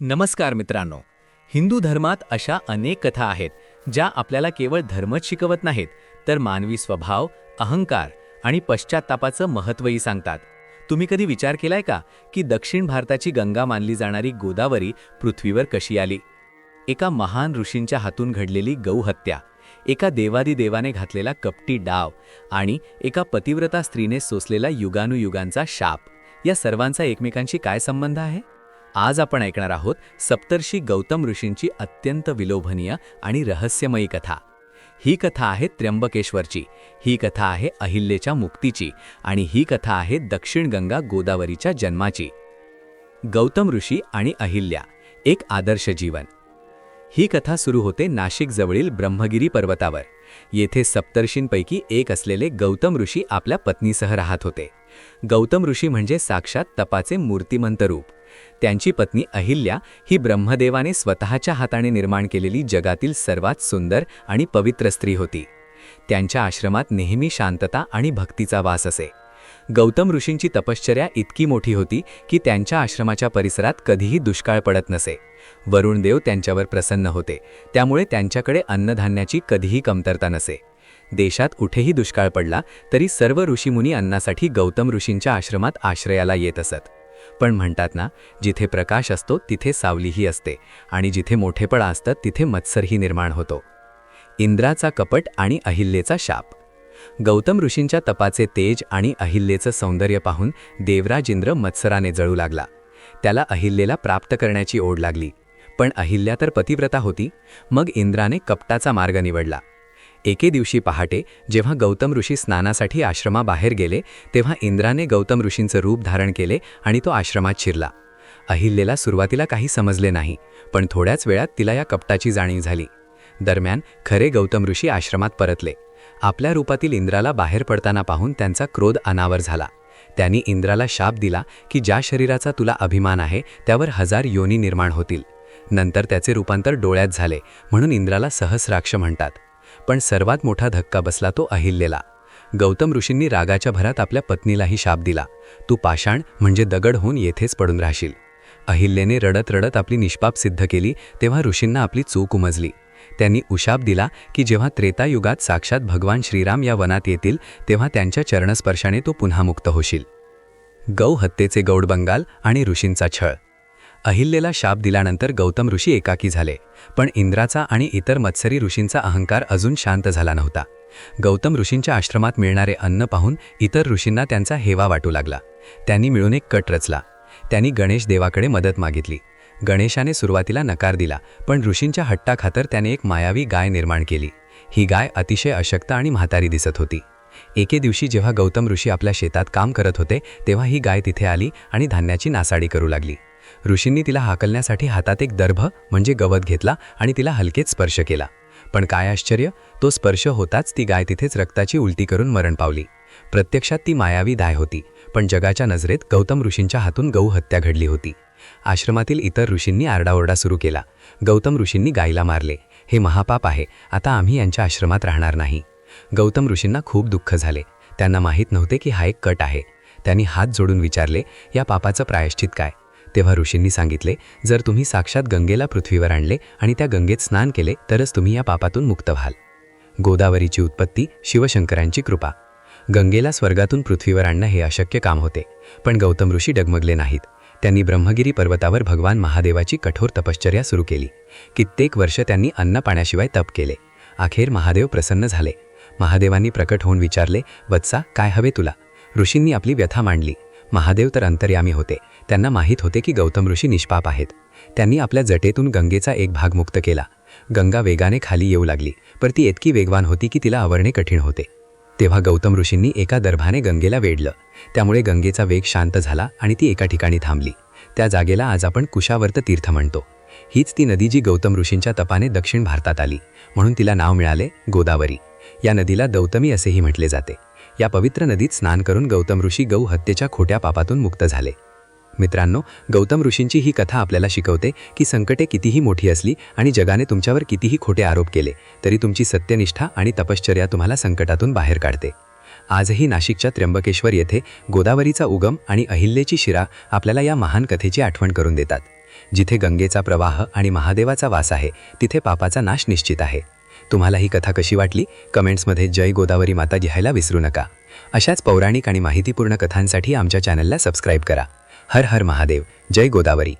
नमस्कार मित्रांनो. हिंदू धर्मात अशा अनेक कथा आहेत ज्या आपल्याला केवळ धर्मच शिकवत नाहीत तर मानवी स्वभाव अहंकार आणि पश्चात्तापाचं महत्त्वही सांगतात. तुम्ही कधी विचार केलाय का की दक्षिण भारताची गंगा मानली जाणारी गोदावरी पृथ्वीवर कशी आली? एका महान ऋषींच्या हातून घडलेली गौहत्या एका देवादिदेवाने घातलेला कपटी डाव आणि एका पतिव्रता स्त्रीने सोसलेला युगानुयुगांचा शाप या सर्वांचा एकमेकांशी काय संबंध आहे? आज आपण ऐकणार आहोत सप्तर्षी गौतम ऋषींची अत्यंत विलोभनीय आणि रहस्यमयी कथा. ही कथा आहे त्र्यंबकेश्वरची ही कथा आहे अहिल्येच्या मुक्तीची आणि ही कथा आहे दक्षिण गंगा गोदावरीच्या जन्माची. गौतम ऋषी आणि अहिल्या एक आदर्श जीवन. ही कथा सुरू होते नाशिकजवळील ब्रह्मगिरी पर्वतावर. येथे सप्तर्षींपैकी एक असलेले गौतम ऋषी आपल्या पत्नीसह राहत होते. गौतम ऋषी म्हणजे साक्षात तपाचे मूर्तिमंत रूप. त्यांची पत्नी अहिल्या ही ब्रह्मदेवाने स्वतःच्या हाताने निर्माण केलेली जगातील सर्वात सुंदर आणि पवित्र स्त्री होती. त्यांच्या आश्रमात नेहमी शांतता आणि भक्तीचा वास असे. गौतम ऋषींची तपश्चर्या इतकी मोठी होती की त्यांच्या आश्रमाच्या परिसरात कधीही दुष्काळ पडत नसे. वरुणदेव त्यांच्यावर प्रसन्न होते त्यामुळे त्यांच्याकडे अन्नधान्याची कधीही कमतरता नसे. देशात कुठेही दुष्काळ पडला तरी सर्व ऋषीमुनी अन्नासाठी गौतम ऋषींच्या आश्रमात आश्रयाला येत असत. पण म्हणतात ना जिथे प्रकाश असतो तिथे सावलीही असते आणि जिथे मोठेपणा असतात तिथे मत्सरही निर्माण होतो. इंद्राचा कपट आणि अहिल्येचा शाप. गौतम ऋषींच्या तपाचे तेज आणि अहिल्येचं सौंदर्य पाहून देवराज इंद्र मत्सराने जळू लागला. त्याला अहिल्येला प्राप्त करण्याची ओढ लागली. पण अहिल्या तर पतिव्रता होती मग इंद्राने कपटाचा मार्ग निवडला. एके दिवशी पहाटे जेव्हा गौतम ऋषी स्नानासाठी आश्रमाबाहेर गेले तेव्हा इंद्राने गौतम ऋषींचं रूप धारण केले आणि तो आश्रमात शिरला. अहिल्येला सुरुवातीला काही समजले नाही पण थोड्याच वेळात तिला या कपटाची जाणीव झाली. दरम्यान खरे गौतम ऋषी आश्रमात परतले. आपल्या रूपातील इंद्राला बाहेर पडताना पाहून त्यांचा क्रोध अनावर झाला. त्यांनी इंद्राला शाप दिला की ज्या शरीराचा तुला अभिमान आहे त्यावर हजार योनी निर्माण होतील. नंतर त्याचे रूपांतर डोळ्यात झाले म्हणून इंद्राला सहस्राक्ष म्हणतात. पण सर्वात मोठा धक्का बसला तो अहिल्येला. गौतम ऋषींनी रागाच्या भरात आपल्या पत्नीलाही शाप दिला. तू पाषाण म्हणजे दगड होऊन येथेच पडून राहशील. अहिल्येने रडत रडत आपली निष्पाप सिद्ध केली तेव्हा ऋषींना आपली चूक उमजली. त्यांनी उशाप दिला की जेव्हा त्रेतायुगात साक्षात भगवान श्रीराम या वनात येतील तेव्हा त्यांच्या चरणस्पर्शाने तो पुन्हा मुक्त होशील. गौ हत्येचे गौडबंगाल आणि ऋषींचा छळ. अहिल्येला शाप दिल्यानंतर गौतम ऋषी एकाकी झाले पण इंद्राचा आणि इतर मत्सरी ऋषींचा अहंकार अजून शांत झाला नव्हता. गौतम ऋषींच्या आश्रमात मिळणारे अन्न पाहून इतर ऋषींना त्यांचा हेवा वाटू लागला. त्यांनी मिळून एक कट रचला. त्यांनी गणेश देवाकडे मदत मागितली. गणेशाने सुरुवातीला नकार दिला पण ऋषींच्या हट्टाखातर त्याने एक मायावी गाय निर्माण केली. ही गाय अतिशय अशक्त आणि म्हातारी दिसत होती. एके दिवशी जेव्हा गौतम ऋषी आपल्या शेतात काम करत होते तेव्हा ही गाय तिथे आली आणि धान्याची नासाडी करू लागली. ऋषींनी तिला हाकलण्यासाठी हातात एक दर्भ म्हणजे गवत घेतला आणि तिला हलकेच स्पर्श केला. पण काय आश्चर्य तो स्पर्श होताच ती गाय तिथेच रक्ताची उलटी करून मरण पावली. प्रत्यक्षात ती मायावी दाय होती पण जगाच्या नजरेत गौतम ऋषींच्या हातून गौहत्या घडली होती. आश्रमातील इतर ऋषींनी आरडाओरडा सुरू केला. गौतम ऋषींनी गायला मारले. हे महापाप आहे आता आम्ही यांच्या आश्रमात राहणार नाही. गौतम ऋषींना खूप दुःख झाले. त्यांना माहीत नव्हते की हा एक कट आहे. त्यांनी हात जोडून विचारले या पापाचं प्रायश्चित काय? तेव्हा ऋषींनी सांगितले जर तुम्ही साक्षात गंगेला पृथ्वीवर आणले आणि त्या गंगेत स्नान केले तरच तुम्ही या पापातून मुक्त व्हाल. गोदावरीची उत्पत्ती शिवशंकरांची कृपा. गंगेला स्वर्गातून पृथ्वीवर आणणं हे अशक्य काम होते पण गौतम ऋषी डगमगले नाहीत. त्यांनी ब्रह्मगिरी पर्वतावर भगवान महादेवाची कठोर तपश्चर्या सुरू केली. कित्येक वर्ष त्यांनी अन्न पाण्याशिवाय तप केले. अखेर महादेव प्रसन्न झाले. महादेवांनी प्रकट होऊन विचारले वत्सा काय हवे तुला? ऋषींनी आपली व्यथा मांडली. महादेव तर अंतर्यामी होते. त्यांना माहीत होते की गौतम ऋषी निष्पाप आहेत. त्यांनी आपल्या जटेतून गंगेचा एक भाग मुक्त केला. गंगा वेगाने खाली येऊ लागली पर ती इतकी वेगवान होती की तिला आवरणे कठीण होते. तेव्हा गौतम ऋषींनी एका दर्भाने गंगेला वेढलं. त्यामुळे गंगेचा वेग शांत झाला आणि ती एका ठिकाणी थांबली. त्या जागेला आज आपण कुशावर्त तीर्थ म्हणतो. हीच ती नदी जी गौतम ऋषींच्या तपाने दक्षिण भारतात आली म्हणून तिला नाव मिळाले गोदावरी. या नदीला दौतमी असेही म्हटले जाते. या पवित्र नदीत स्नान करून गौतम ऋषी गौ हत्येच्या खोट्या पापातून मुक्त झाले. मित्रांनो गौतम ऋषींची ही कथा आपल्याला शिकवते की संकटे कितीही मोठी असली आणि जगाने तुमच्यावर कितीही खोटे आरोप केले तरी तुमची सत्यनिष्ठा आणि तपश्चर्या तुम्हाला संकटातून बाहेर काढते. आजही नाशिकच्या त्र्यंबकेश्वर येथे गोदावरीचा उगम आणि अहिल्येची शिरा आपल्याला या महान कथेची आठवण करून देतात. जिथे गंगेचा प्रवाह आणि महादेवाचा वास आहे तिथे पापाचा नाश निश्चित आहे. तुम्हाला ही कथा कशी वाटली? कमेंट्समध्ये जय गोदावरी माता लिहायला विसरू नका. अशाच पौराणिक आणि माहितीपूर्ण कथांसाठी आमच्या चॅनलला सबस्क्राईब करा. हर हर महादेव. जय गोदावरी.